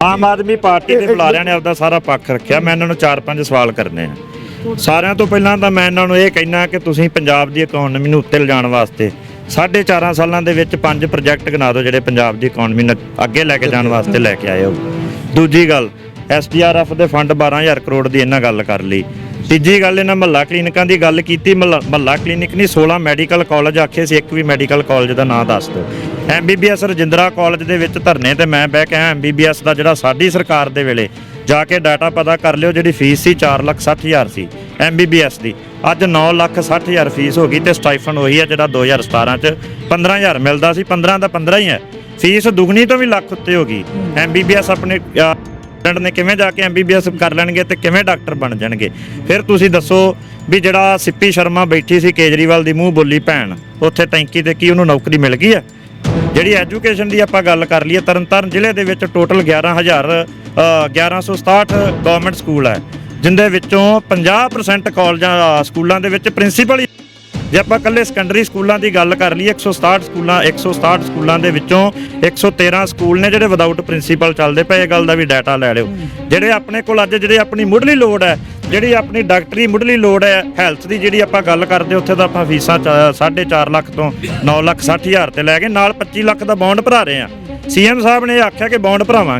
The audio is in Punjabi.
ਆਮ ਆਦਮੀ ਪਾਰਟੀ ਦੇ ਬੁਲਾਰਿਆਂ ਨੇ ਆਪਦਾ ਸਾਰਾ ਪੱਖ ਰੱਖਿਆ। ਮੈਂ ਇਹਨਾਂ ਨੂੰ ਚਾਰ ਪੰਜ ਸਵਾਲ ਕਰਨੇ ਆ। ਸਾਰਿਆਂ ਤੋਂ ਪਹਿਲਾਂ ਤਾਂ ਮੈਂ ਇਹਨਾਂ ਨੂੰ ਇਹ ਕਹਿਣਾ ਕਿ ਤੁਸੀਂ ਪੰਜਾਬ ਦੀ ਇਕਨੋਮੀ ਨੂੰ ਉੱਤੇ ਲਿਜਾਣ ਵਾਸਤੇ ਸਾਢੇ ਚਾਰਾਂ ਸਾਲਾਂ ਦੇ ਵਿੱਚ ਪੰਜ ਪ੍ਰੋਜੈਕਟ ਗਿਣਾ ਦਿਓ ਜਿਹੜੇ ਪੰਜਾਬ ਦੀ ਇਕਨੋਮੀ ਨੂੰ ਅੱਗੇ ਲੈ ਕੇ ਜਾਣ ਵਾਸਤੇ ਲੈ ਕੇ ਆਏ ਹੋ। ਦੂਜੀ ਗੱਲ ਐਸਡੀਆਰਐਫ ਦੇ ਫੰਡ 12000 ਕਰੋੜ ਦੀ ਇਹਨਾਂ ਗੱਲ ਕਰ ਲਈ। ਤੀਜੀ ਗੱਲ ਇਹਨਾਂ ਮਹੱਲਾ ਕਲੀਨਿਕਾਂ ਦੀ ਗੱਲ ਕੀਤੀ। ਮਹੱਲਾ ਮਹੱਲਾ ਕਲੀਨਿਕ ਨਹੀਂ 16 ਮੈਡੀਕਲ ਕਾਲਜ ਆਖੇ ਸੀ ਇੱਕ ਵੀ ਮੈਡੀਕਲ ਕਾਲਜ ਦਾ ਨਾਂ ਦੱਸ ਦਿਓ। ਐਮਬੀਬੀਐਸ ਰਜਿੰਦਰਾ ਕਾਲਜ ਦੇ ਵਿੱਚ ਧਰਨੇ ਤੇ ਮੈਂ ਬਹਿ ਕੇ ਆਇਆ। ਐਮਬੀਬੀਐਸ ਦਾ ਜਿਹੜਾ ਸਾਡੀ ਸਰਕਾਰ ਦੇ ਵੇਲੇ ਜਾ ਕੇ ਡਾਟਾ ਪਤਾ ਕਰ ਲਿਓ, ਜਿਹੜੀ ਫੀਸ ਸੀ 460000 ਸੀ ਐਮਬੀਬੀਐਸ ਦੀ। ਅੱਜ 960000 ਫੀਸ ਹੋ ਗਈ ਤੇ ਸਟਾਈਫਨ ਉਹੀ ਹੈ ਜਿਹੜਾ 2017 ਚ 15000 ਮਿਲਦਾ ਸੀ। 15 ਦਾ 15 ਹੀ ਹੈ। ਫੀਸ ਦੁੱਗਣੀ ਤੋਂ ਵੀ ਲੱਖ ਉੱਤੇ ਹੋ ਗਈ। ਐਮਬੀਬੀਐਸ ਆਪਣੇ ਸਟੂਡੈਂਟ ਨੇ ਕਿਵੇਂ ਜਾ ਕੇ ਐਮਬੀਬੀਐਸ ਕਰ ਲੈਣਗੇ ਤੇ ਕਿਵੇਂ ਡਾਕਟਰ ਬਣ ਜਾਣਗੇ? ਫਿਰ ਤੁਸੀਂ ਦੱਸੋ ਵੀ ਜਿਹੜਾ ਸਿੱਪੀ ਸ਼ਰਮਾ ਬੈਠੀ ਸੀ ਕੇਜਰੀਵਾਲ ਦੀ ਮੂੰਹ ਬੋਲੀ ਭੈਣ, ਉੱਥੇ ਟੈਂਕੀ ਤੇ ਕੀ ਉਹਨੂੰ ਨੌਕਰੀ ਮਿਲ ਗਈ ਹੈ? ਜਿਹੜੀ ਐਜੂਕੇਸ਼ਨ ਦੀ ਆਪਾਂ ਗੱਲ ਕਰ ਲਈਏ ਤਰਨਤਾਰਨ ਜ਼ਿਲ੍ਹੇ ਦੇ ਵਿੱਚ ਟੋਟਲ 11000 ਅ, 1167 ਗਵਰਨਮੈਂਟ ਸਕੂਲ ਹੈ ਜਿੰਦੇ ਵਿੱਚੋਂ 50% ਕਾਲਜਾਂ ਸਕੂਲਾਂ ਦੇ ਵਿੱਚ ਪ੍ਰਿੰਸੀਪਲ ਜੇ ਆਪਾਂ ਕੱਲੇ ਸੈਕੰਡਰੀ ਸਕੂਲਾਂ ਦੀ ਗੱਲ ਕਰ ਲਈਏ 167 ਸਕੂਲਾਂ 167 ਸਕੂਲਾਂ ਦੇ ਵਿੱਚੋਂ 113 ਸਕੂਲ ਨੇ ਜਿਹੜੇ ਵਿਦਆਊਟ ਪ੍ਰਿੰਸੀਪਲ ਚੱਲਦੇ ਪਏ ਇਹ ਗੱਲ ਦਾ ਵੀ ਡਾਟਾ ਲੈ ਲਿਓ। ਜਿਹੜੇ ਆਪਣੇ ਕੋਲ ਅੱਜ ਜਿਹੜੇ ਆਪਣੀ ਮੁੱਢਲੀ ਲੋੜ ਹੈ ਜਿਹੜੀ ਆਪਣੀ ਡਾਕਟਰੀ ਮੁੱਢਲੀ ਲੋੜ ਹੈ ਹੈਲਥ ਦੀ ਜਿਹੜੀ ਆਪਾਂ ਗੱਲ ਕਰਦੇ ਉੱਥੇ ਤਾਂ ਆਪਾਂ ਫੀਸਾਂ 4.5 ਲੱਖ ਤੋਂ 9 ਲੱਖ 60 ਹਜ਼ਾਰ ਤੇ ਲੈ ਕੇ ਨਾਲ 25 ਲੱਖ ਦਾ ਬੌਂਡ ਭਰਾ ਰਹੇ ਆ ਸੀਐਮ ਸਾਹਿਬ ਨੇ ਇਹ ਆਖਿਆ ਕਿ ਬੌਂਡ ਭਰਾਵਾਂਗੇ।